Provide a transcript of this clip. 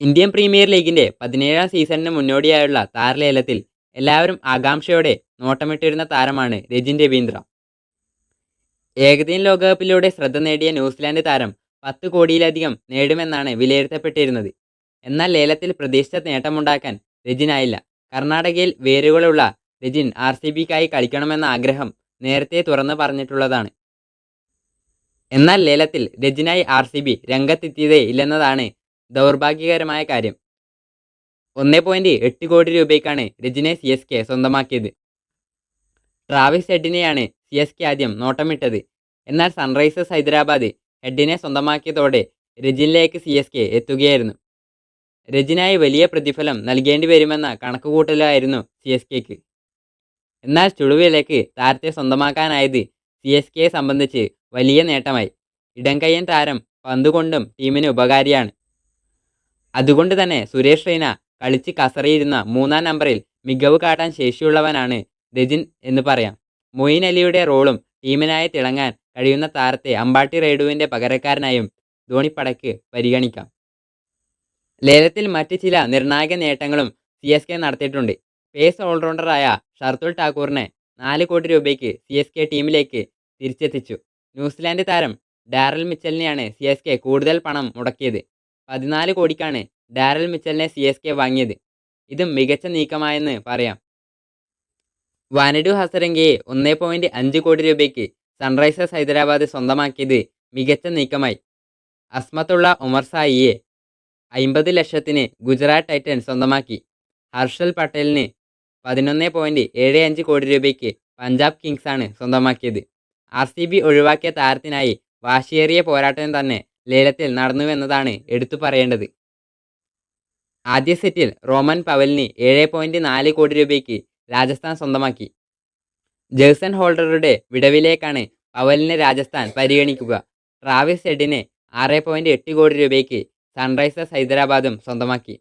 Indian premier ലീഗിന്റെ പതിനേഴാം സീസണിന് മുന്നോടിയായുള്ള താരലേലത്തിൽ എല്ലാവരും ആകാംക്ഷയോടെ നോട്ടമിട്ടിരുന്ന താരമാണ് രജിൻ രവീന്ദ്ര ഏകദിന ലോകകപ്പിലൂടെ ശ്രദ്ധ നേടിയ ന്യൂസിലാൻഡ് താരം പത്ത് കോടിയിലധികം നേടുമെന്നാണ് വിലയിരുത്തപ്പെട്ടിരുന്നത്. എന്നാൽ ലേലത്തിൽ പ്രതീക്ഷിച്ച നേട്ടമുണ്ടാക്കാൻ രജിനായില്ല. കർണാടകയിൽ വേരുകളുള്ള രജിൻ ആർ സി ബിക്കായി കളിക്കണമെന്ന ആഗ്രഹം നേരത്തെ തുറന്നു പറഞ്ഞിട്ടുള്ളതാണ്. എന്നാൽ ലേലത്തിൽ രജിനായി ആർ സി ബി രംഗത്തെത്തിയതേ ഇല്ലെന്നതാണ് ദൗർഭാഗ്യകരമായ കാര്യം. ഒന്നേ പോയിന്റ് എട്ട് കോടി രൂപയ്ക്കാണ് രജിനെ സി എസ് കെ സ്വന്തമാക്കിയത്. ട്രാവിസ് ഹെഡിനെയാണ് സി എസ് കെ ആദ്യം നോട്ടമിട്ടത്. എന്നാൽ സൺറൈസേഴ്സ് ഹൈദരാബാദ് ഹെഡിനെ സ്വന്തമാക്കിയതോടെ രജിനിലേക്ക് സി എസ് കെ എത്തുകയായിരുന്നു. രജിനായി വലിയ പ്രതിഫലം നൽകേണ്ടി വരുമെന്ന കണക്കുകൂട്ടലായിരുന്നു സി എസ് കെക്ക് എന്നാൽ ചുളുവിലേക്ക് താരത്തെ സ്വന്തമാക്കാനായത് സി എസ് കെയെ സംബന്ധിച്ച് വലിയ നേട്ടമായി. ഇടംകയ്യൻ താരം പന്തുകൊണ്ടും ടീമിന് ഉപകാരിയാണ്. അതുകൊണ്ട് തന്നെ സുരേഷ് റെയ്ന കളിച്ച് കസറിയിരുന്ന മൂന്നാം നമ്പറിൽ മികവ് കാട്ടാൻ ശേഷിയുള്ളവനാണ് രജിൻ എന്ന് പറയാം. മൊയിൻ അലിയുടെ റോളും ടീമിനായി തിളങ്ങാൻ കഴിയുന്ന താരത്തെ അമ്പാട്ടി റൈഡുവിന്റെ പകരക്കാരനായും ധോണിപ്പടയ്ക്ക് പരിഗണിക്കാം. ലേലത്തിൽ മറ്റ് ചില നിർണായക നേട്ടങ്ങളും സി എസ് കെ നടത്തിയിട്ടുണ്ട്. പേസ് ഓൾറൗണ്ടറായ ഷർത്തുൽ ടാക്കൂറിനെ നാല് കോടി രൂപയ്ക്ക് സി എസ് കെ ടീമിലേക്ക് തിരിച്ചെത്തിച്ചു. ന്യൂസിലാൻഡ് താരം ഡാരൽ മിച്ചലിനെയാണ് സി എസ് കെ കൂടുതൽ പണം മുടക്കിയത്. പതിനാല് കോടിക്കാണ് ഡാരൽ മിച്ചലിനെ സി എസ് കെ വാങ്ങിയത്. ഇത് മികച്ച നീക്കമായെന്ന് പറയാം. വാനഡു ഹസരംഗയെ ഒന്നേ പോയിന്റ് അഞ്ച് കോടി രൂപയ്ക്ക് സൺറൈസേഴ്സ് ഹൈദരാബാദ് സ്വന്തമാക്കിയത് മികച്ച നീക്കമായി. അസ്മത്തുള്ള ഉമർ സായിയെ അമ്പത് ലക്ഷത്തിന് ഗുജറാത്ത് ടൈറ്റൻ സ്വന്തമാക്കി. ഹർഷൽ പട്ടേലിന് പതിനൊന്ന് പോയിന്റ് ഏഴ് അഞ്ച് കോടി രൂപയ്ക്ക് പഞ്ചാബ് കിങ്സാണ് സ്വന്തമാക്കിയത്. ആർ സി ബി ഒഴിവാക്കിയ താരത്തിനായി വാശിയേറിയ പോരാട്ടം തന്നെ ലേലത്തിൽ നടന്നുവെന്നതാണ് എടുത്തു പറയേണ്ടത്. ആദ്യ സെറ്റിൽ റോമൻ പവലിന് ഏഴ് പോയിന്റ് നാല് കോടി രൂപയ്ക്ക് രാജസ്ഥാൻ സ്വന്തമാക്കി. ജേഴ്സൺ ഹോൾഡറുടെ വിടവിലേക്കാണ് പവലിനെ രാജസ്ഥാൻ പരിഗണിക്കുക. ട്രാവിസ് ഹെഡിനെ ആറ് പോയിന്റ് എട്ട് കോടി രൂപയ്ക്ക് സൺറൈസേഴ്സ് ഹൈദരാബാദും സ്വന്തമാക്കി.